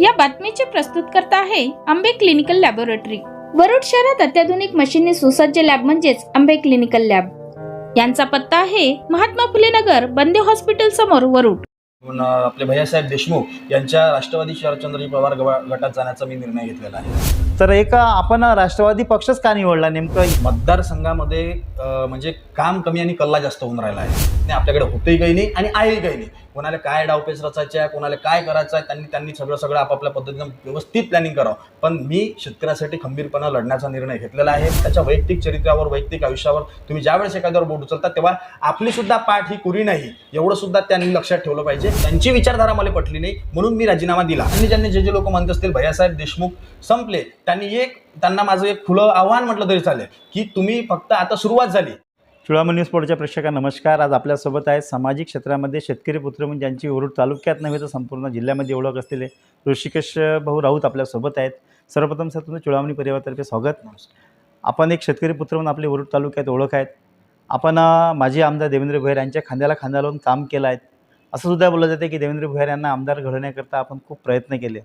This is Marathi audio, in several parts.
या बातमीचे प्रस्तुतकर्ता आहे आंबे क्लिनिकल लॅबोरेटरी. वरुड शहरात अत्याधुनिक मशीनने सुसज्ज लॅब म्हणजेच आंबे क्लिनिकल लॅब. यांचा पत्ता आहे महात्मा फुले नगर बंदे हॉस्पिटल समोर वरुड. आपले भैयासाहेब देशमुख यांच्या राष्ट्रवादी शरदचंद्रजी पवार गटात जाण्याचा मी निर्णय घेतलेला आहे. तर एक आपण राष्ट्रवादी पक्षच का निवडला नेमकं? मतदारसंघामध्ये म्हणजे काम कमी आणि कल्ला जास्त होऊन राहिला आहे. आणि आपल्याकडे होतही काही नाही आणि आहेही काही नाही. कोणाला काय डावपेच रचायचे आहे कोणाला काय करायचं आहे त्यांनी त्यांनी सगळं सगळं आपापल्या पद्धतीनं व्यवस्थित प्लॅनिंग करावं. पण मी शेतकऱ्यासाठी खंबीरपणा लढण्याचा निर्णय घेतलेला आहे. त्याच्या वैयक्तिक चरित्रावर वैयक्तिक आयुष्यावर तुम्ही ज्यावेळेस एखाद्यावर बोट उचलता तेव्हा आपली सुद्धा पाठ ही कुरी नाही. एवढं सुद्धा त्यांनी लक्षात ठेवलं पाहिजे. त्यांची विचारधारा मला पटली नाही म्हणून मी राजीनामा दिला. आणि ज्यांनी जे जे लोक म्हणत असतील भैयासाहेब देशमुख संपले त्यांनी एक त्यांना माझं एक खुलं आव्हान म्हटलं तरी चालेल की तुम्ही फक्त आता सुरुवात झाली. चुळामणी न्यूज पोर्टच्या प्रेक्षका नमस्कार. आज आपल्यासोबत आहे सामाजिक क्षेत्रामध्ये शेतकरी पुत्र म्हणजे ज्यांची वरुड तालुक्यात नव्हे तर संपूर्ण जिल्ह्यामध्ये ओळख असलेले ऋषिकेश भाऊ राऊत आपल्यासोबत आहेत. सर्वप्रथम सर तुमचं चुळामणी परिवारातर्फे स्वागत. आपण एक शेतकरी पुत्र म्हणून आपले वरुड तालुक्यात ओळख आहेत. आपण माजी आमदार देवेंद्र भोयर यांच्या खांद्याला खांदा लावून काम केलं आहे. असं सुद्धा बोललं जाते की देवेंद्र भोयर यांना आमदार घडवण्याकरता आपण खूप प्रयत्न केले.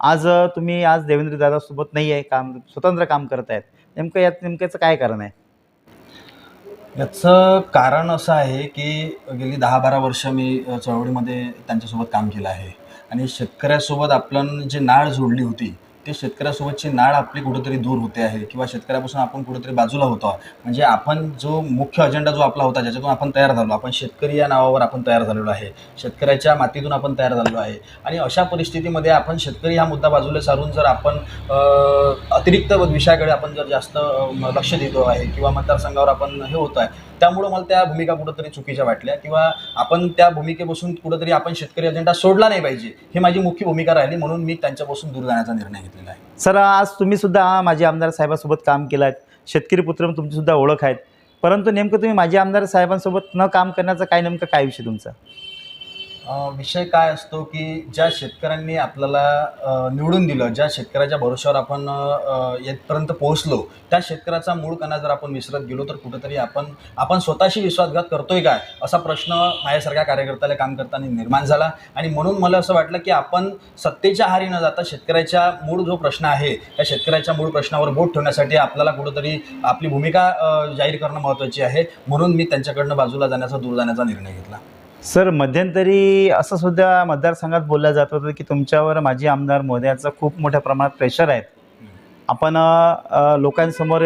आज तुम्ही आज देवेंद्र दादासोबत नाही आहे काम स्वतंत्र काम करत आहेत. नेमकं यात नेमक्याचं काय कारण आहे? याचं कारण असं आहे की गेली दहा बारा वर्ष मी चळवळीमध्ये त्यांच्यासोबत काम केलं आहे. आणि शेतकऱ्यासोबत आपण जी नाळ जोडली होती ते शेतकऱ्यासोबतची नाळ आपली कुठंतरी दूर होते आहे किंवा शेतकऱ्यापासून आपण कुठंतरी बाजूला होतो म्हणजे आपण जो मुख्य अजेंडा जो आपला होता ज्याच्यातून आपण तयार झालो आपण शेतकरी या नावावर आपण तयार झालेलो आहे शेतकऱ्याच्या मातीतून आपण तयार झालेलो आहे आणि अशा परिस्थितीमध्ये आपण शेतकरी हा मुद्दा बाजूला सारून जर आपण अतिरिक्त विषयाकडे आपण जर जास्त म- लक्ष देतो आहे किंवा मतदारसंघावर आपण हे होत आहे त्यामुळं मला त्या भूमिका कुठंतरी चुकीच्या वाटल्या किंवा आपण त्या भूमिकेपासून कुठंतरी आपण शेतकरी अजेंडा सोडला नाही पाहिजे ही माझी मुख्य भूमिका राहिली म्हणून मी त्यांच्यापासून दूर जाण्याचा निर्णय घेतलेला आहे. सर आज तुम्ही सुद्धा माझे आमदार साहेबांसोबत काम केलं आहे शेतकरी पुत्र तुमची सुद्धा ओळख आहेत. परंतु नेमकं तुम्ही माझे आमदार साहेबांसोबत न काम करण्याचा काय नेमकं काय विषय तुमचा? विषय काय असतो की ज्या शेतकऱ्यांनी आपल्याला निवडून दिलं ज्या शेतकऱ्याच्या भरोश्यावर आपण येथपर्यंत पोहोचलो त्या शेतकऱ्याचा मूळ कणा जर आपण विसरत गेलो तर कुठेतरी आपण आपण स्वतःशी विश्वासघात करतोय काय? असा प्रश्न माझ्यासारख्या कार्यकर्त्याला काम करताना निर्माण झाला. आणि म्हणून मला असं वाटलं की आपण सत्तेच्या हारी न जाता शेतकऱ्याच्या मूळ जो प्रश्न आहे त्या शेतकऱ्याच्या मूळ प्रश्नावर बोट ठेवण्यासाठी आपल्याला कुठंतरी आपली भूमिका जाहीर करणं महत्त्वाची आहे. म्हणून मी त्यांच्याकडनं बाजूला जाण्याचा दूर जाण्याचा निर्णय घेतला. सर मध्यंतरी असं सुद्धा मतदारसंघात बोललं जात होतं की तुमच्यावर माजी आमदार मोदयाचं खूप मोठ्या प्रमाणात प्रेशर आहेत. आपण लोकांसमोर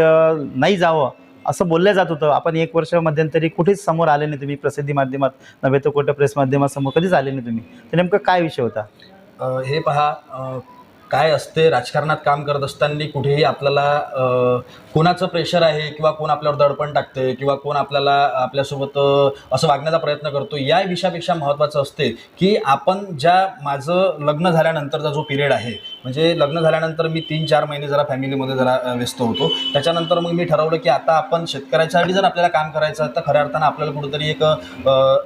नाही जावं असं बोललं जात होतं. आपण एक वर्ष मध्यंतरी कुठेच समोर आले नाही तुम्ही प्रसिद्धी माध्यमात नव्हे तर कुठं प्रेस माध्यमासमोर कधीच आले नाही तुम्ही. तर नेमकं काय विषय होता? हे पहा काय असते राजकारणात काम करत असताना कुठेही आपल्याला कोणाचं प्रेशर आहे किंवा कोण आपल्यावर दडपण टाकते किंवा कोण आपल्याला आपल्यासोबत असं वागण्याचा प्रयत्न करतो या विषयापेक्षा महत्त्वाचं असते की आपण ज्या माझं लग्न झाल्यानंतरचा जो पिरियड आहे म्हणजे लग्न झाल्यानंतर मी तीन चार महिने जरा फॅमिलीमध्ये जरा व्यस्त होतो. त्याच्यानंतर मग मी ठरवलं की आता आपण शेतकऱ्याच्यासाठी जर आपल्याला काम करायचं तर खऱ्या अर्थानं आपल्याला कुठेतरी एक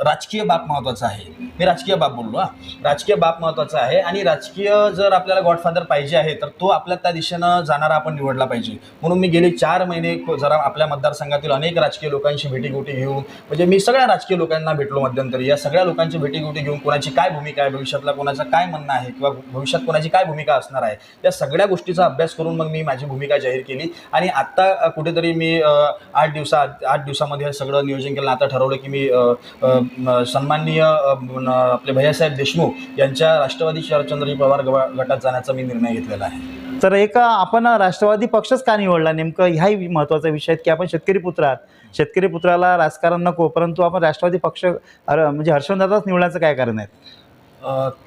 राजकीय बाब महत्त्वाचा आहे. मी राजकीय बाब बोललो हा. राजकीय बाब महत्त्वाचा आहे आणि राजकीय जर आपल्याला गॉडफादर पाहिजे आहे तर तो आपल्या त्या दिशेनं जाणारा आपण निवडला पाहिजे. म्हणून मी गेले चार महिने को- जरा आपल्या मतदारसंघातील अनेक राजकीय लोकांशी भेटीगोटी घेऊन म्हणजे मी सगळ्या राजकीय लोकांना भेटलो मध्यंतरी. या सगळ्या लोकांची भेटीगोटी घेऊन कोणाची काय भूमिका आहे भविष्यातला कोणाचं काय म्हणणं आहे किंवा भविष्यात कोणाची काय भूमिका असते असणार आहे. या सगळ्या गोष्टीचा अभ्यास करून मग मी माझी भूमिका जाहीर केली. आणि आत्ता कुठेतरी मी आठ दिवसा आठ दिवसामध्ये सगळं नियोजन केलं. आता ठरवलं की मी सन्माननीय आपले भैयासाहेब देशमुख यांच्या राष्ट्रवादी शरदचंद्रजी पवार गटात जाण्याचा मी निर्णय घेतलेला आहे. तर एक आपण राष्ट्रवादी पक्षच का निवडला? नेमकं ह्याही महत्त्वाचा विषय आहे की आपण शेतकरी पुत्र आहात. शेतकरी पुत्राला राजकारण नको परंतु आपण राष्ट्रवादी पक्ष म्हणजे हर्षवर्धनच निवडण्याचं काय कारण आहे?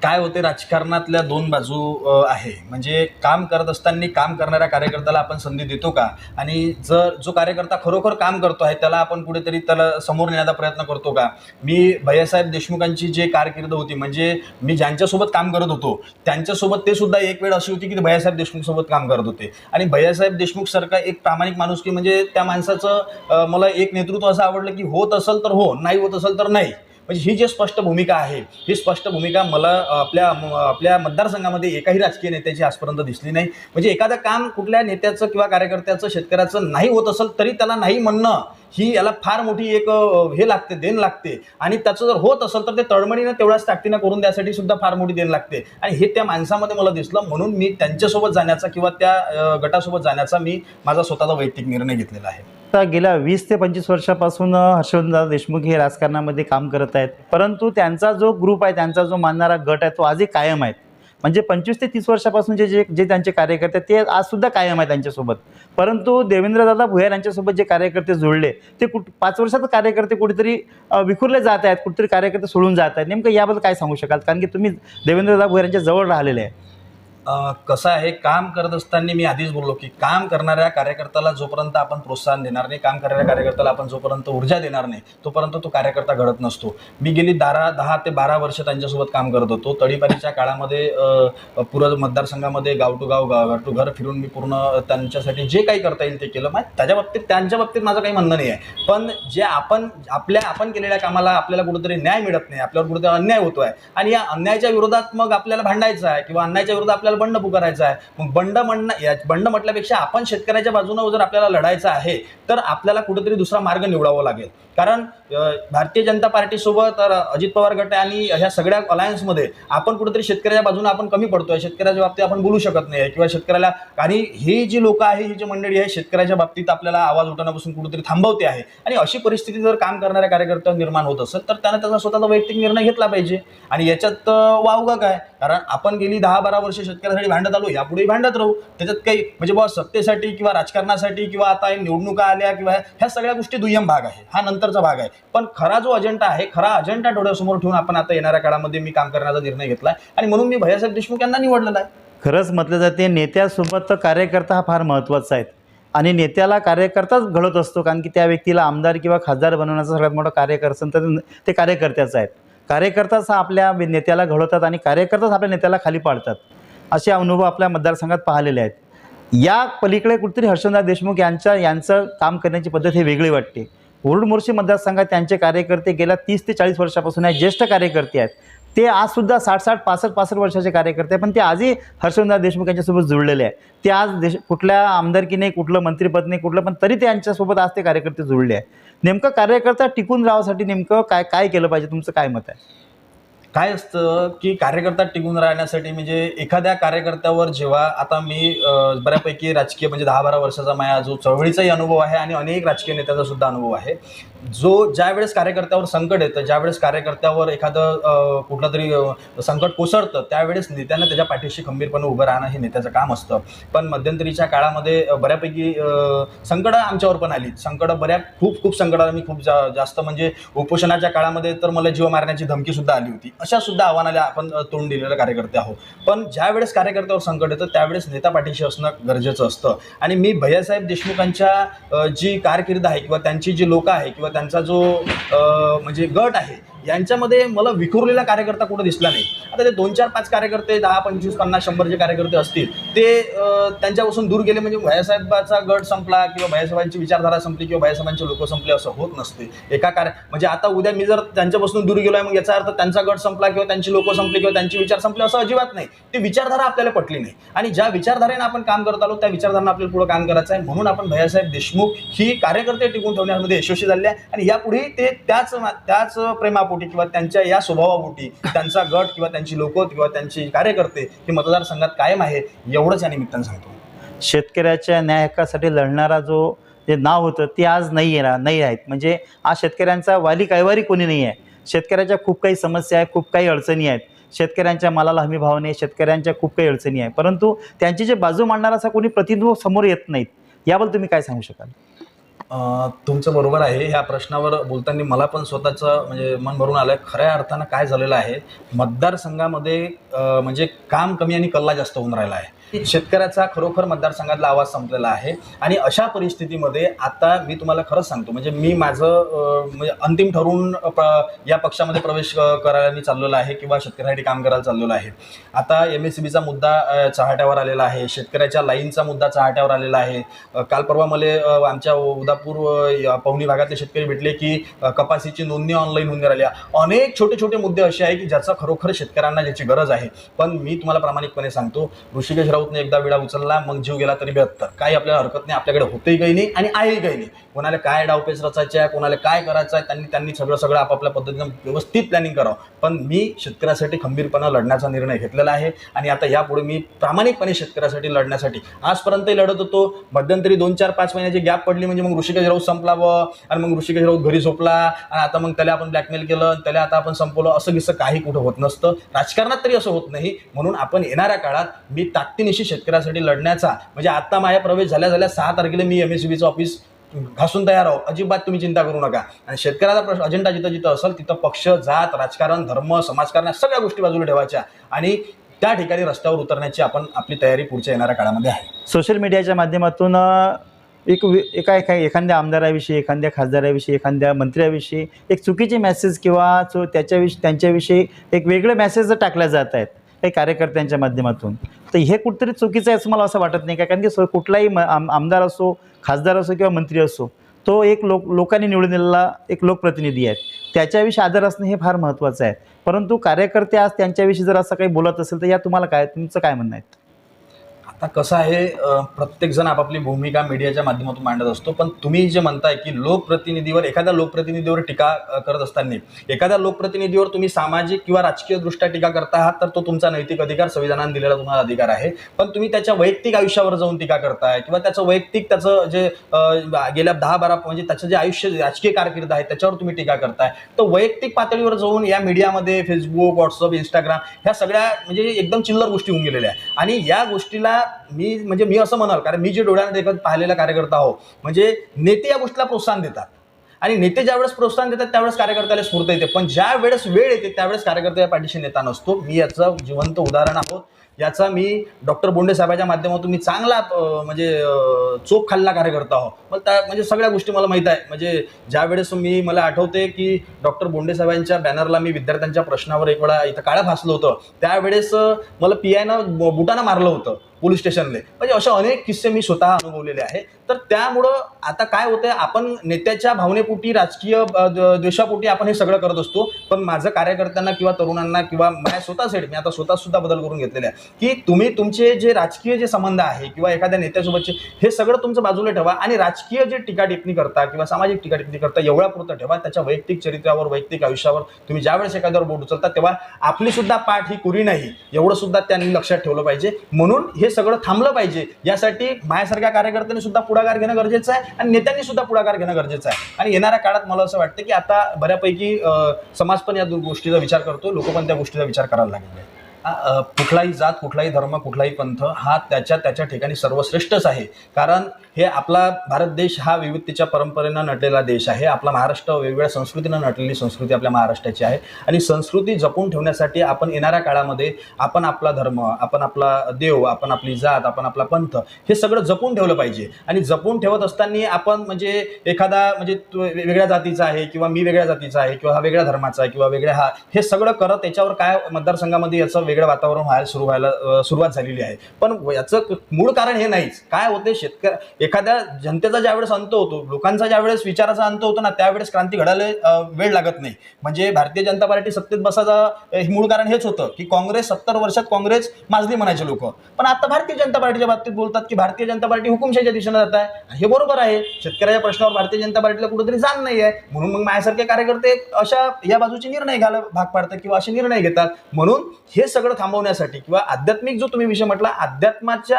काय होते राजकारणातल्या दोन बाजू आहे. म्हणजे काम करत असताना काम करणाऱ्या कार्यकर्त्याला आपण संधी देतो का? आणि जर जो कार्यकर्ता खरोखर काम करतो आहे त्याला आपण कुठेतरी त्याला समोर नेण्याचा प्रयत्न करतो का? मी भैयासाहेब देशमुखांची जे कारकीर्द होती म्हणजे मी ज्यांच्यासोबत काम करत होतो त्यांच्यासोबत ते सुद्धा एक वेळ अशी होती की ते भैयासाहेब देशमुखसोबत काम करत होते. आणि भैयासाहेब देशमुख सारखा एक प्रामाणिक माणूस की म्हणजे त्या माणसाचं मला एक नेतृत्व असं आवडलं की होत असेल तर हो नाही होत असेल तर नाही. म्हणजे ही जी स्पष्ट भूमिका आहे ही स्पष्ट भूमिका मला आपल्या आपल्या मतदारसंघामध्ये एकाही राजकीय नेत्याची आजपर्यंत दिसली नाही. म्हणजे एखादं काम कुठल्या नेत्याचं किंवा कार्यकर्त्याचं शेतकऱ्याचं नाही होत असेल तरी त्याला नाही म्हणणं ही याला फार मोठी एक हे लागते देण लागते. आणि त्याचं जर होत असेल तर ते तळमळीनं तेवढ्याच ताकदीनं करून द्यासाठी सुद्धा फार मोठी देण लागते. आणि हे त्या माणसामध्ये मला दिसलं म्हणून मी त्यांच्यासोबत जाण्याचा किंवा त्या गटासोबत जाण्याचा मी माझा स्वतःचा वैयक्तिक निर्णय घेतलेला आहे. आता गेल्या वीस ते पंचवीस वर्षापासून अ, हर्षवर्धनदादा देशमुख हे राजकारणामध्ये काम करत आहेत. परंतु त्यांचा जो ग्रुप आहे त्यांचा जो मानणारा गट आहे तो आजही कायम आहे. म्हणजे पंचवीस ते तीस वर्षापासून जे जे जे त्यांचे कार्यकर्ते आहेत, ते आजसुद्धा कायम आहे त्यांच्यासोबत. परंतु देवेंद्रदादा भुयार यांच्यासोबत जे कार्यकर्ते जुळले ते कुठ पाच वर्षात कार्यकर्ते कुठेतरी विखुरले जात आहेत कुठेतरी कार्यकर्ते सोडून जात आहेत. नेमकं याबद्दल काय सांगू शकाल? कारण की तुम्ही देवेंद्रदादा भुयार यांच्या जवळ राहिलेले आहे. कसं आहे काम करत असताना मी आधीच बोललो की काम करणाऱ्या कार्यकर्त्याला जोपर्यंत आपण प्रोत्साहन देणार नाही काम करणाऱ्या कार्यकर्त्याला आपण जोपर्यंत ऊर्जा देणार नाही तोपर्यंत तो कार्यकर्ता घडत नसतो. मी गेली दारा दहा ते बारा वर्ष त्यांच्यासोबत काम करत होतो. तळीपारीच्या काळामध्ये अ, पुरं मतदारसंघामध्ये गाव टू गाव गाव टू घर फिरून मी पूर्ण त्यांच्यासाठी जे काही करता येईल ते केलं. मग त्याच्या बाबतीत त्यांच्या बाबतीत माझं काही म्हणणं नाही आहे. पण जे आपण आपल्या आपण केलेल्या कामाला आपल्याला कुठेतरी न्याय मिळत नाही आपल्यावर कुठेतरी अन्याय होतो आहे आणि या अन्यायाच्या विरोधात मग आपल्याला भांडायचं आहे किंवा अन्यायाच्या विरोधात आपल्याला बंड पुकारायचा आहे. मग बंड म्हणणं या बंड म्हटल्यापेक्षा आपण शेतकऱ्याच्या बाजूनं जर आपल्याला लढायचं आहे तर आपल्याला कुठेतरी दुसरा मार्ग निवडावा लागेल. कारण भारतीय जनता पार्टीसोबत तर अजित पवार गट आणि ह्या सगळ्या अलायन्समध्ये आपण कुठेतरी शेतकऱ्याच्या बाजूने आपण कमी पडतोय. शेतकऱ्याच्या बाबतीत आपण बोलू शकत नाही. किंवा शेतकऱ्याला आणि ही जी लोक आहे ही जी मंडळी आहे शेतकऱ्याच्या बाबतीत आपल्याला आवाज उठवण्यापासून कुठेतरी थांबवते आहे. आणि अशी परिस्थिती जर काम करणाऱ्या कार्यकर्त्यांवर निर्माण होत असेल तर त्यानं त्याचा स्वतःचा वैयक्तिक निर्णय घेतला पाहिजे. आणि याच्यात अ, वावगं काय? कारण आपण गेली दहा बारा वर्ष शेतकऱ्यासाठी भांडत आलो यापुढेही भांडत राहू. त्याच्यात काही म्हणजे बुवा सत्तेसाठी किंवा राजकारणासाठी किंवा आता हे निवडणुका आल्या किंवा ह्या सगळ्या गोष्टी दुय्यम भाग आहे. हा नंतरचा भाग आहे. पण खरा जो अजेंडा आहे खरा अजेंडा डोळ्यासमोर ठेवून आपण आता येणाऱ्या काळामध्ये मी काम करण्याचा निर्णय घेतला आहे आणि म्हणून मी भैयासाहेब देशमुख यांना निवडलेला आहे. खरंच म्हटलं जाते नेत्यासोबत तर कार्यकर्ता हा फार महत्त्वाचा आहे आणि नेत्याला कार्यकर्ताच घडत असतो कारण की त्या व्यक्तीला आमदार किंवा खासदार बनवण्याचा सगळ्यात मोठा कार्यकर तर ते कार्यकर्त्याचं आहेत. कार्यकर्ताच आपल्या नेत्याला घडवतात आणि कार्यकर्ताच आपल्या नेत्याला खाली पाडतात. असे अनुभव आपल्या मतदारसंघात पाहिलेले आहेत. या पलीकडे कुठेतरी हर्षदा देशमुख यांच्या यांचं काम करण्याची पद्धत ही वेगळी वाटते. उरुड मोर्शी मतदारसंघात त्यांचे कार्यकर्ते गेल्या तीस ते चाळीस वर्षापासून आहेत. ज्येष्ठ कार्यकर्ते आहेत. ते आजसुद्धा साठ साठ पासष्ट पासष्ट वर्षाचे कार्यकर्ते आहे पण ते आजही हर्षवंतदास देशमुख यांच्यासोबत जुळलेले आहे ते आज देश कुठल्या आमदारकी नाही कुठलं मंत्रिपद नाही कुठलं पण तरी ते यांच्यासोबत आज ते कार्यकर्ते जुळले आहे नेमकं कार्यकर्ता टिकून राहण्यासाठी नेमकं काय काय केलं पाहिजे? तुमचं काय मत आहे? काय असतं की कार्यकर्ता टिकून राहण्यासाठी म्हणजे एखाद्या कार्यकर्त्यावर जेव्हा आता मी बऱ्यापैकी राजकीय म्हणजे दहा बारा वर्षाचा माझ्या जो चळवळीचाही अनुभव आहे आणि अनेक राजकीय नेत्याचा सुद्धा अनुभव आहे जो ज्या वेळेस कार्यकर्त्यावर संकट येतं ज्यावेळेस कार्यकर्त्यावर एखादं कुठलं तरी संकट कोसळतं त्यावेळेस नेत्यानं त्याच्या पाठीशी खंबीरपणे उभं राहणं हे नेत्याचं काम असतं. पण मध्यंतरीच्या काळामध्ये बऱ्यापैकी संकटं आमच्यावर पण आली संकटं बऱ्या खूप खूप संकट मी खूप जा जास्त म्हणजे उपोषणाच्या काळामध्ये तर मला जीव मारण्याची धमकीसुद्धा आली होती. अशा सुद्धा आव्हानाला आपण तोंड दिलेलं कार्यकर्ते आहोत. पण ज्या वेळेस कार्यकर्त्यावर संकट येतं त्यावेळेस नेता पाठीशी असणं गरजेचं असतं. आणि मी भैयासाहेब देशमुखांच्या जी कारकीर्द आहे किंवा त्यांची जी लोकं आहे किंवा त्यांचा जो म्हणजे गट आहे यांच्यामध्ये मला विखुरलेला कार्यकर्ता कुठं दिसला नाही. आता ते दोन चार पाच कार्यकर्ते दहा पंचवीस पन्नास शंभर जे कार्यकर्ते असतील ते त्यांच्यापासून दूर गेले म्हणजे भैयासाहेबाचा गट संपला किंवा भैयासाहेबांची विचारधारा संपली किंवा भैयासाहेबांचे लोक संपले असं होत नसते. एका कार्य म्हणजे आता उद्या मी जर त्यांच्यापासून दूर गेलो आहे मग याचा अर्थ त्यांचा गट संपला किंवा त्यांची लोक संपली किंवा त्यांचे विचार संपले असं अजिबात नाही. ती विचारधारा आपल्याला पटली नाही. आणि ज्या विचारधारेने आपण काम करत आलो त्या विचारधारेने आपल्याला पुढे काम करायचं आहे. म्हणून आपण भैयासाहेब देशमुख ही कार्यकर्ते टिकून ठेवण्यामध्ये यशस्वी झाले आहे. आणि यापुढे ते त्याच त्याच प्रेमापोटी किंवा त्यांच्या या स्वभावापोटी त्यांचा गट किंवा त्यांची लोक किंवा त्यांची कार्यकर्ते हे मतदारसंघात कायम आहे एवढंच या निमित्तानं सांगतो. शेतकऱ्याच्या न्याय हक्कासाठी लढणारा जो जे नाव होतं ते आज नाही येणार नाही आहेत. म्हणजे आज शेतकऱ्यांचा वाली कायवारी कोणी नाही आहे. शेतकऱ्याच्या खूप काही समस्या आहेत खूप काही अडचणी आहेत. शेतकऱ्यांच्या मालाला हमी भाव नाही शेतकऱ्यांच्या खूप काही अडचणी आहे परंतु त्यांची जे बाजू मांडणारा असा कोणी प्रतिनिधी समोर येत नाहीत याबद्दल तुम्ही काय सांगू शकाल? तुमचं बरोबर आहे. ह्या प्रश्नावर बोलताना मला पण स्वतःचं म्हणजे मन भरून आलं आहे खऱ्या अर्थानं काय झालेलं आहे? मतदारसंघामध्ये म्हणजे काम कमी आणि कल्ला जास्त होऊन राहिला आहे. शेतकऱ्याचा खरोखर मतदारसंघातला आवाज संपलेला आहे. आणि अशा परिस्थितीमध्ये आता मी तुम्हाला खरंच सांगतो म्हणजे मी माझं म्हणजे अंतिम ठरवून प- या पक्षामध्ये प्रवेश करायला मी चाललेलो आहे किंवा शेतकऱ्यासाठी काम करायला चाललेलो आहे. आता एम एस सी बीचा मुद्दा चहाट्यावर आलेला आहे शेतकऱ्याच्या लाईनचा मुद्दा चहाट्यावर आलेला आहे. काल परवा मला आमच्या उदापूर या पवनी भागातले शेतकरी भेटले की कपाशीची कपासीची नोंदणी ऑनलाईन होऊन राहिल्या. अनेक छोटे छोटे मुद्दे असे आहे की ज्याचा खरोखर शेतकऱ्यांना ज्याची गरज आहे. पण मी तुम्हाला प्रामाणिकपणे सांगतो ऋषिकेश राऊतने एकदा विडा उचलला मग जीव गेला तरी बेहत्तर. काही आपल्याला हरकत नाही आपल्याकडे होतही काही नाही आणि आहेही काही नाही. कोणाला काय डावपेच रचायचे आहे कोणाला काय करायचं आहे त्यांनी त्यांनी सगळं सगळं आपापल्या पद्धतीनं व्यवस्थित प्लॅनिंग करावं. पण मी शेतकऱ्यासाठी खंबीरपणा लढण्याचा निर्णय घेतलेला आहे आणि आता यापुढे मी प्रामाणिकपणे शेतकऱ्यासाठी लढण्यासाठी आजपर्यंतही लढत होतो. मध्यंतरी दोन चार पाच महिन्याची गॅप पडली म्हणजे मग ऋषिकेश राऊत संपलावं आणि मग ऋषिकेश राऊत घरी झोपला आणि आता मग त्याला आपण ब्लॅकमेल केलं त्याला आता आपण संपवलं. असं गिसं काही कुठं होत नसतं. राजकारणात तरी असं होत नाही. म्हणून आपण येणाऱ्या काळात मी ताकदीनिशी शेतकऱ्यासाठी लढण्याचा म्हणजे आत्ता माझ्या प्रवेश झाल्या झाल्या सहा तारखेला मी एम एस बीचं ऑफिस घासून तयार आहो अजिबात तुम्ही चिंता करू नका. आणि शेतकऱ्याचा प्रश्न अजेंडा जिथं जिथं असेल तिथं पक्ष जात राजकारण धर्म समाजकारण या सगळ्या गोष्टी बाजूला ठेवायच्या. आणि त्या ठिकाणी रस्त्यावर उतरण्याची आपण आपली तयारी पुढच्या येणाऱ्या काळामध्ये आहे. सोशल मीडियाच्या माध्यमातून एक एका एका एखाद्या आमदाराविषयी एखाद्या खासदाराविषयी एखाद्या मंत्र्याविषयी एक चुकीचे मेसेज किंवा चो त्याच्याविषयी त्यांच्याविषयी एक वेगळे मेसेज टाकल्या जात आहेत. काही कार्यकर्त्यांच्या माध्यमातून. तर हे कुठंतरी चुकीचं आहे असं मला असं वाटत नाही का? कारण की कुठलाही म- आम- आमदार असो खासदार असो किंवा मंत्री असो तो एक लोक लोकांनी निवडून दिलेला एक लोकप्रतिनिधी आहेत त्याच्याविषयी आदर असणं हे फार महत्त्वाचं आहे. परंतु कार्यकर्ते आज त्यांच्याविषयी जर असं काही बोलत असेल तर या तुम्हाला काय तुमचं काय म्हणणं आहे? आता कसं आहे प्रत्येकजण आपापली भूमिका मीडियाच्या माध्यमातून मांडत असतो. पण तुम्ही जे म्हणताय की लोकप्रतिनिधीवर एखाद्या लोकप्रतिनिधीवर टीका करत असताना एखाद्या लोकप्रतिनिधीवर तुम्ही सामाजिक किंवा राजकीयदृष्ट्या टीका करता आहात तर तो तुमचा नैतिक अधिकार संविधानाने दिलेला तुम्हाला अधिकार आहे. पण तुम्ही त्याच्या वैयक्तिक आयुष्यावर जाऊन टीका करताय किंवा त्याचं वैयक्तिक त्याचं जे गेल्या दहा बारा म्हणजे त्याचं जे आयुष्य राजकीय कारकीर्द आहे त्याच्यावर तुम्ही टीका करताय. तर वैयक्तिक पातळीवर जाऊन या मीडियामध्ये फेसबुक व्हॉट्सअप इंस्टाग्राम ह्या सगळ्या म्हणजे एकदम चिल्लर गोष्टी होऊन गेलेल्या आहे आणि या गोष्टीला मी म्हणजे मी असं म्हणाल कारण मी जे डोळ्याने देखत पाहिलेला कार्यकर्ता आहो म्हणजे नेते या गोष्टीला प्रोत्साहन देतात. आणि नेते ज्यावेळेस प्रोत्साहन देतात त्यावेळेस कार्यकर्त्याला स्फूर्त येते. पण ज्या वेळेस वेळ येते त्यावेळेस कार्यकर्ता या पाठीशी नेता नसतो. मी याचं जिवंत उदाहरण आहोत. याचा मी डॉक्टर बोंडे साहेबाच्या माध्यमातून मी चांगला म्हणजे चोख खाल्ला कार्यकर्ता आहो. मला त्या म्हणजे सगळ्या गोष्टी मला माहीत आहे. म्हणजे ज्या वेळेस मी मला आठवते की डॉक्टर बोंडे साहेबांच्या बॅनरला मी विद्यार्थ्यांच्या प्रश्नावर एक वेळा इथं काळं फासलं होतं. त्यावेळेस मला पी आयनं बुटानं मारलं होतं. पोलीस स्टेशनले. म्हणजे अशा अनेक किस्से मी स्वतः अनुभवलेले आहे तर त्यामुळं आता काय होतंय आपण नेत्याच्या भावनेपोटी राजकीय द्वेषापोटी आपण हे सगळं करत असतो. पण माझं कार्यकर्त्यांना किंवा तरुणांना किंवा माझ्या स्वतःसाठी मी आता स्वतः सुद्धा बदल करून घेतलेले आहे. की तुम्ही तुमचे जे राजकीय जे संबंध आहे किंवा एखाद्या नेत्यासोबतचे हे सगळं तुमचं बाजूला ठेवा आणि राजकीय जे टीका टिप्पणी करता किंवा सामाजिक टीका टिप्पणी करता एवढ्यापुरतं ठेवा. त्याच्या वैयक्तिक चरित्रावर वैयक्तिक आयुष्यावर तुम्ही ज्यावेळेस एखाद्यावर बोट उचलता तेव्हा आपली सुद्धा पाठ ही कुरी नाही. एवढं सुद्धा त्यांनी लक्षात ठेवलं पाहिजे. म्हणून हे सगळं थांबलं पाहिजे. यासाठी माझ्यासारख्या कार्यकर्त्यांनी सुद्धा पुढाकार घेणं गरजेचं आहे आणि नेत्यांनी सुद्धा पुढाकार घेणं गरजेचं आहे. आणि येणाऱ्या काळात मला असं वाटतं की आता बऱ्यापैकी समाज पण या गोष्टीचा विचार करतो. लोक पण त्या गोष्टीचा विचार करायला लागले कुठलाही जात कुठलाही धर्म कुठलाही पंथ हा त्याच्या त्याच्या ठिकाणी सर्वश्रेष्ठच आहे. कारण हे आपला भारत देश हा विविधतेच्या परंपरेनं नटलेला देश आहे. आपला महाराष्ट्र वेगवेगळ्या संस्कृतीनं नटलेली संस्कृती आपल्या महाराष्ट्राची आहे. आणि संस्कृती जपून ठेवण्यासाठी आपण येणाऱ्या काळामध्ये आपण आपला धर्म आपण आपला देव आपण आपली जात आपण आपला पंथ हे सगळं जपून ठेवलं पाहिजे. आणि जपून ठेवत असताना आपण म्हणजे एखादा म्हणजे वेगळ्या जातीचा आहे किंवा मी वेगळ्या जातीचा आहे किंवा हा वेगळ्या धर्माचा आहे किंवा वेगळ्या हा हे सगळं करत त्याच्यावर काय मतदारसंघामध्ये याचं वेगळं वातावरण व्हायला सुरू व्हायला सुरुवात झालेली आहे. पण याचं मूळ कारण हे नाहीच. काय होते शेतकरी एखाद्या जनतेचा ज्यावेळेस अंत होतो लोकांचा ज्यावेळेस विचाराचा अंत होतो ना त्यावेळेस क्रांती घडायला वेळ लागत नाही. म्हणजे भारतीय जनता पार्टी सत्तेत बसायचं मूळ कारण हेच होतं की काँग्रेस सत्तर वर्षात काँग्रेस माजली म्हणायचे लोक. पण आता भारतीय जनता पार्टीच्या बाबतीत बोलतात की भारतीय जनता पार्टी हुकुमशाहीच्या दिशेनं जात आहे. हे बरोबर आहे. शेतकऱ्याच्या प्रश्नावर भारतीय जनता पार्टीला कुठेतरी जाण नाही आहे म्हणून मग माझ्यासारखे कार्यकर्ते अशा या बाजूचे निर्णय घ्यायला भाग पाडतात किंवा असे निर्णय घेतात. म्हणून हे सगळं थांबवण्यासाठी किंवा आध्यात्मिक जो तुम्ही विषय म्हटला अध्यात्माच्या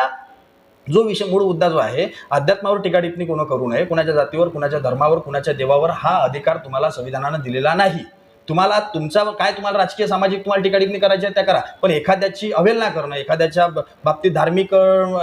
जो विषय मूळ मुद्दा जो आहे अध्यात्मावर टीका टिप्पणी कोण करू नये कुणाच्या जातीवर कुणाच्या धर्मावर कुणाच्या देवावर हा अधिकार तुम्हाला संविधानानं दिलेला नाही. तुम्हाला तुमचा काय तुम्हाला राजकीय सामाजिक तुम्हाला टीका टिप्पणी करायची आहे त्या करा. पण एखाद्याची अवहेलना करणं एखाद्याच्या बाबतीत धार्मिक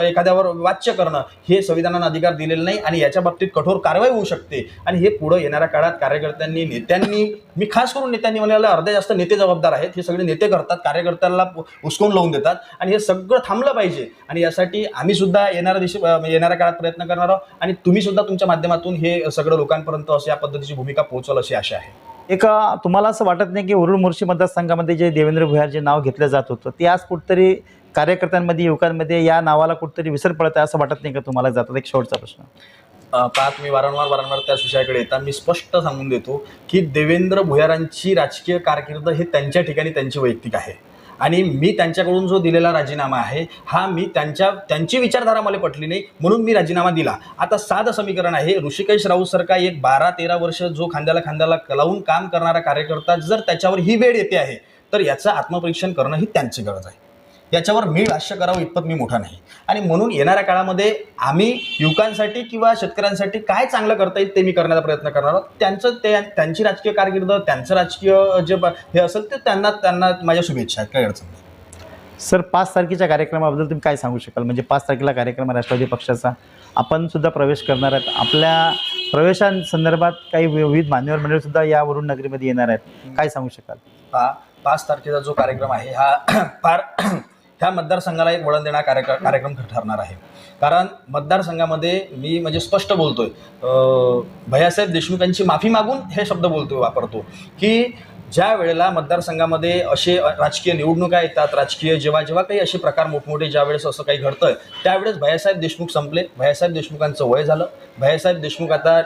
एखाद्यावर वाच्य करणं हे संविधानानं अधिकार दिलेलं नाही आणि याच्या बाबतीत कठोर कारवाई होऊ शकते. आणि हे पुढं येणाऱ्या काळात कार्यकर्त्यांनी नेत्यांनी मी खास करून नेत्यांनी म्हणाला अर्ध्या जास्त नेते जबाबदार आहेत. हे सगळे नेते करतात कार्यकर्त्यांना उचकून लावून देतात आणि हे सगळं थांबलं पाहिजे. आणि यासाठी आम्ही सुद्धा येणाऱ्या दिवशी येणाऱ्या काळात प्रयत्न करणार आहोत आणि तुम्ही सुद्धा तुमच्या माध्यमातून हे सगळं लोकांपर्यंत असं या पद्धतीची भूमिका पोहोचवल अशी आशा आहे. एक तुम्हाला असं वाटत नाही की वरुड मोर्शी मतदारसंघामध्ये जे देवेंद्र भुयार जे नाव घेतलं जात होतं ते आज कुठतरी कार्यकर्त्यांमध्ये युवकांमध्ये या नावाला कुठतरी विसर पडत आहे असं वाटत नाही का तुम्हाला जातात? एक शेवटचा प्रश्न. पाहत मी वारंवार वारंवार त्याच विषयाकडे येतात मी स्पष्ट सांगून देतो की देवेंद्र भुयारांची राजकीय कारकीर्द हे त्यांच्या ठिकाणी त्यांची वैयक्तिक आहे. आणि मी त्यांच्याकडून जो दिलेला राजीनामा आहे हा मी त्यांच्या त्यांची विचारधारा मला पटली नाही म्हणून मी राजीनामा दिला. आता साधं समीकरण आहे ऋषिकेश राऊत सारखा एक बारा तेरा वर्ष जो खांद्याला खांद्याला लावून काम करणारा कार्यकर्ता जर त्याच्यावर ही वेळ येते आहे तर याचं आत्मपरीक्षण करणं ही त्यांची गरज आहे. याच्यावर मी भाष्य करावं इतपत मी मोठा नाही. आणि म्हणून येणाऱ्या काळामध्ये आम्ही युवकांसाठी किंवा शेतकऱ्यांसाठी काय चांगलं करता येईल ते मी करण्याचा प्रयत्न करणार आहोत. त्यांचं ते त्यांची राजकीय कारकीर्द त्यांचं राजकीय जे हे असेल ते त्यांना त्यांना माझ्या शुभेच्छा आहेत. काही अडचण नाही. सर पाच तारखेच्या कार्यक्रमाबद्दल तुम्ही काय सांगू शकाल? म्हणजे पाच तारखेला कार्यक्रम राष्ट्रवादी पक्षाचा. आपण सुद्धा प्रवेश करणार आहेत. आपल्या प्रवेशांसंदर्भात काही विविध मान्यवर मंडळीसुद्धा यावरून नगरीमध्ये येणार आहेत. काय सांगू शकाल? हा पाच तारखेचा जो कार्यक्रम आहे हा फार ह्या मतदारसंघाला एक वळण देणा कार्यक्र कार्यक्रम ठरणार आहे. कारण मतदारसंघामध्ये मी म्हणजे स्पष्ट बोलतोय भैयासाहेब देशमुख यांची माफी मागून हे शब्द बोलतो वापरतो. की ज्या वेळेला मतदारसंघामध्ये असे राजकीय निवडणुका येतात राजकीय जेव्हा जेव्हा काही असे प्रकार मोठमोठे ज्या वेळेस असं काही घडतं त्यावेळेस भैयासाहेब देशमुख संपले. भैयासाहेब देशमुखांचं वय झालं. भैयासाहेब देशमुख आता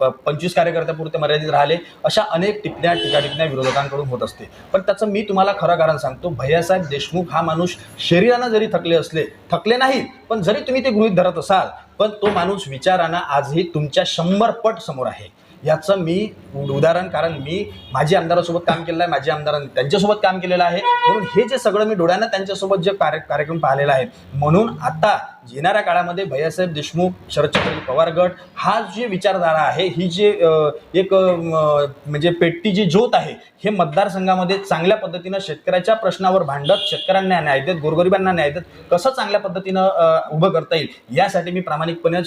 प- पंचवीस कार्यकर्त्यापुरते मर्यादित राहिले. अशा अनेक टिपण्या टीका टिपण्या विरोधकांकडून होत असते. पण त्याचं मी तुम्हाला खरं कारण सांगतो भैयासाहेब देशमुख हा माणूस शरीरानं जरी थकले असले थकले नाही पण जरी तुम्ही ते गृहीत धरत असाल पण तो माणूस विचारानं आजही तुमच्या शंभर पट समोर आहे. याचं मी उदाहरण कारण मी माझी आमदारासोबत काम केलेलं आहे माझ्या आमदारांनी त्यांच्यासोबत काम केलेलं आहे. म्हणून हे जे सगळं मी डोळ्यानं त्यांच्यासोबत जे कार्य कार्यक्रम पाहिलेला आहे म्हणून आता येणाऱ्या काळामध्ये भैयासाहेब देशमुख शरदचंद्र पवार गट हा जी विचारधारा आहे ही जे एक म्हणजे पेटती जी ज्योत आहे हे मतदारसंघामध्ये चांगल्या पद्धतीनं शेतकऱ्याच्या प्रश्नावर भांडत शेतकऱ्यांना न्याय देत गोरगरिबांना न्याय देत कसं चांगल्या पद्धतीनं उभं करता येईल? यासाठी मी प्रामाणिकपणे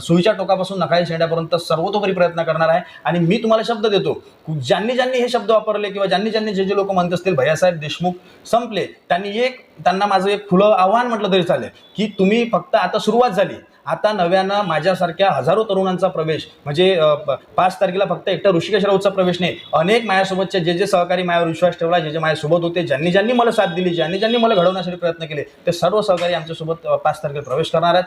सुईच्या टोकापासून नकाळी शेंड्यापर्यंत सर्वतोपरी प्रयत्न करणार आहे. आणि मी तुम्हाला शब्द देतो ज्यांनी ज्यांनी हे शब्द वापरले किंवा ज्यांनी ज्यांनी जे जे लोक म्हणत असतील भैयासाहेब देशमुख संपले त्यांनी एक त्यांना माझं एक खुलं आव्हान म्हटलं तरी चालेल की तुम्ही फक्त आता सुरुवात झाली. आता नव्यानं माझ्यासारख्या हजारो तरुणांचा प्रवेश म्हणजे पाच तारखेला फक्त एकटा ऋषिकेश राऊतचा प्रवेश नाही अनेक माझ्यासोबतचे जे जे सहकारी माझ्यावर विश्वास ठेवला जे जे माझ्यासोबत होते ज्यांनी ज्यांनी मला साथ दिली ज्यांनी ज्यांनी मला घडवण्यासाठी प्रयत्न केले ते सर्व सहकारी आमच्यासोबत पाच तारखेला प्रवेश करणार आहेत.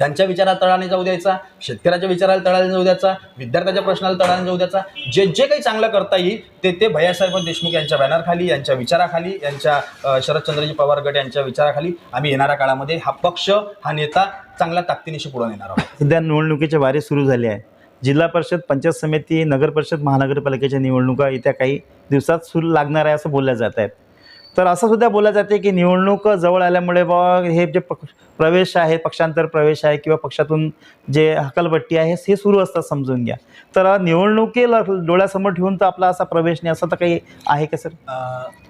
त्यांच्या विचाराला तळाने जाऊ द्यायचा शेतकऱ्याच्या विचाराला तळाने जाऊ द्यायचा विद्यार्थ्याच्या प्रश्नाला तळाने जाऊ द्यायचा. जे जे काही चांगलं करता येईल ते ते भैयासाहेब देशमुख यांच्या बॅनरखाली यांच्या विचाराखाली यांच्या शरदचंद्रजी पवार गट यांच्या विचाराखाली आम्ही येणाऱ्या काळामध्ये हा पक्ष हा नेता चांगल्या ताकदीनिशी पुढे नेणार आहोत. सध्या निवडणुकीचे वारे सुरू झाले आहे. जिल्हा परिषद पंचायत समिती नगर परिषद महानगरपालिकेच्या निवडणुका येत्या काही दिवसात सुरू लागणार आहे असं बोलल्या जात आहेत. तर असं सुद्धा बोललं जाते की निवडणूक जवळ आल्यामुळे बा हे जे पक्ष प्रवेश आहे पक्षांतर प्रवेश आहे किंवा पक्षातून जे हकलपट्टी आहे हे सुरू असतात समजून घ्या. तर निवडणुकीला डोळ्यासमोर ठेवून तर आपला असा प्रवेश नाही असं तर काही आहे का सर?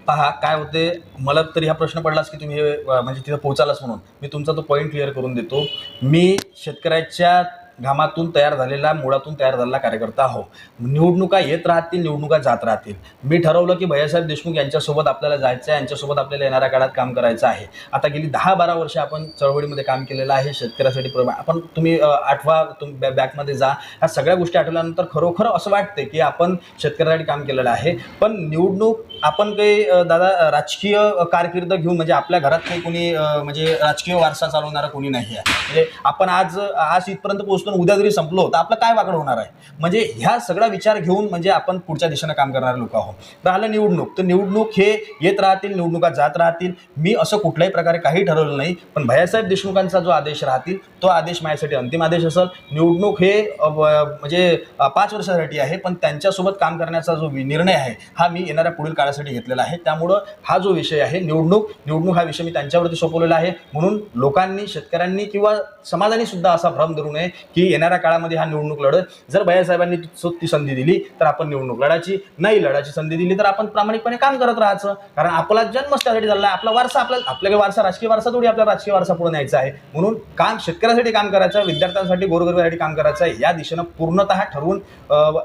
पहा काय होते मला तरी हा प्रश्न पडलाच की तुम्ही हे, म्हणजे तिथं पोहोचालाच म्हणून. मी तुमचा तो पॉईंट क्लिअर करून देतो. मी शेतकऱ्याच्या घामातून तयार झालेला मुळातून तयार झालेला कार्यकर्ता आहो निवडणुका येत राहतील निवडणुका जात राहतील. मी ठरवलं की भैयासाहेब देशमुख यांच्यासोबत आपल्याला जायचं आहे यांच्यासोबत आपल्याला येणाऱ्या काळात काम करायचं आहे. आता गेली दहा बारा वर्ष आपण चळवळीमध्ये काम केलेलं आहे शेतकऱ्यासाठी प्रमा आपण तुम्ही आठवा तुम बॅ- बॅकमध्ये जा. ह्या सगळ्या गोष्टी आठवल्यानंतर खरोखर असं वाटते की आपण शेतकऱ्यासाठी काम केलेलं आहे. पण निवडणूक आपण काही दादा राजकीय कारकीर्द घेऊन म्हणजे आपल्या घरात काही कोणी म्हणजे राजकीय वारसा चालवणारा कोणी नाही आहे. म्हणजे आपण आज आज इथपर्यंत पोहोचलो आणि उद्या जरी संपलो तर आपलं काय वागणं होणार आहे? म्हणजे ह्या सगळा विचार घेऊन म्हणजे आपण पुढच्या दिशेनं काम करणारे लोक आहोत. राहिलं निवडणूक. तर निवडणूक हे येत राहतील निवडणुका जात राहतील. मी असं कुठल्याही प्रकारे काही ठरवलं नाही पण भैयासाहेब देशमुखांचा जो आदेश राहतील तो आदेश माझ्यासाठी अंतिम आदेश असेल. निवडणूक हे म्हणजे पाच वर्षासाठी आहे पण त्यांच्यासोबत काम करण्याचा जो निर्णय आहे हा मी येणाऱ्या पुढील काळासाठी घेतलेला आहे. त्यामुळं हा जो विषय आहे निवडणूक निवडणूक हा विषय मी त्यांच्यावरती सोपवलेला आहे. म्हणून लोकांनी शेतकऱ्यांनी किंवा समाजाने सुद्धा असा भ्रम धरू नये की येणाऱ्या काळामध्ये हा निवडणूक लढत जर भैयासाहेबांनी ती संधी दिली तर आपण निवडणूक लढायची. नाही लढायची संधी दिली तर आपण प्रामाणिकपणे काम करत राहायचं. कारण आपला जन्मच त्यासाठी झाला आहे आपला वारसा आपला आपल्या वारसा राजकीय वारसा थोडी आपला राजकीय वारसा पुढे न्यायचा आहे. म्हणून काम शेतकऱ्यासाठी काम करायचं विद्यार्थ्यांसाठी गोरगरिबासाठी काम करायचं आहे. या दिशेनं पूर्णतः ठरवून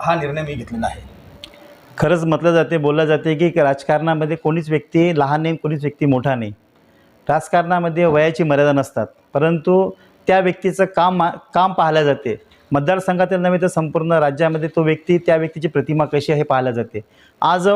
हा निर्णय मी घेतलेला आहे. खरंच म्हटलं जाते बोललं जाते की राजकारणामध्ये कोणीच व्यक्ती लहान नाही कोणीच व्यक्ती मोठा नाही. राजकारणामध्ये वयाची मर्यादा नसतात. परंतु त्या व्यक्तीचं काम काम पाहिलं जाते. मतदारसंघातील नव्हे तर संपूर्ण राज्यामध्ये तो व्यक्ती त्या व्यक्तीची प्रतिमा कशी आहे पाहिल्या जाते. आज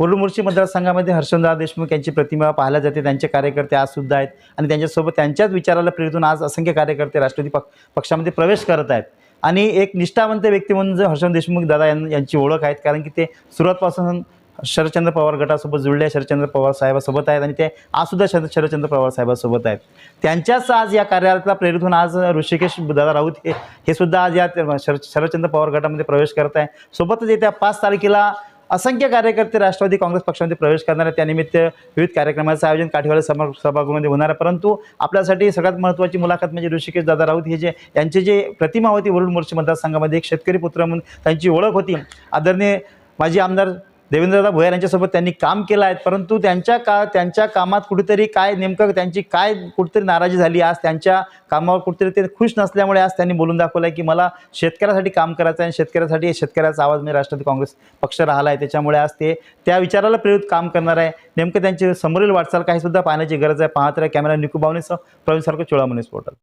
मुर्शी मतदारसंघामध्ये हर्षदा देशमुख यांची प्रतिमा पाहिल्या जाते. त्यांचे कार्यकर्ते आज सुद्धा आहेत आणि त्यांच्यासोबत त्यांच्याच विचाराला प्रेरितून आज असंख्य कार्यकर्ते राष्ट्रवादी पक्ष पक्षामध्ये प्रवेश करत आहेत. आणि एक निष्ठावंत व्यक्ती म्हणून जर हर्षवर्धन देशमुख दादा यां- यांची ओळख आहेत कारण की ते सुरुवातपासून शरदचंद्र पवार गटासोबत जुळले शरदचंद्र पवार साहेबासोबत आहेत आणि ते आजसुद्धा शरद शरदचंद्र पवार साहेबासोबत आहेत. त्यांच्याच आज या कार्यालयाला प्रेरित होऊन आज ऋषिकेश दादा राऊत हे हे सुद्धा आज या शरद शरदचंद्र पवार गटामध्ये प्रवेश करत आहे सोबतच येत्या पाच तारखेला असंख्य कार्यकर्ते राष्ट्रवादी काँग्रेस पक्षामध्ये प्रवेश करणार आहेत. त्यानिमित्त विविध कार्यक्रमाचं आयोजन काठीवाडी सभा सभागृहामध्ये होणार आहे. परंतु आपल्यासाठी सगळ्यात महत्त्वाची मुलाखत म्हणजे ऋषिकेश दादा राऊत हे जे यांचे जे प्रतिमा होती वरुण मोर्चे मतदारसंघामध्ये एक शेतकरी पुत्र म्हणून त्यांची ओळख होती. आदरणीय माजी आमदार देवेंद्रदा भोयर यांच्यासोबत त्यांनी काम केलं आहे परंतु त्यांच्या का त्यांच्या कामात कुठेतरी काय नेमकं त्यांची काय कुठेतरी नाराजी झाली आज त्यांच्या कामावर कुठेतरी ते खुश नसल्यामुळे आज त्यांनी बोलून दाखवलं आहे की मला शेतकऱ्यासाठी काम करायचं आहे आणि शेतकऱ्यासाठी शेतकऱ्याचा आवाज म्हणजे राष्ट्रवादी काँग्रेस पक्ष राहिला आहे. त्याच्यामुळे आज ते त्या विचाराला प्रेरित काम करणार आहे. नेमकं त्यांची समोरील वाटचाल काही सुद्धा पाहण्याची गरज आहे. पाहत राहा कॅमेरा निकू प्रवीण सारखं चोळामनेस पोर्टल.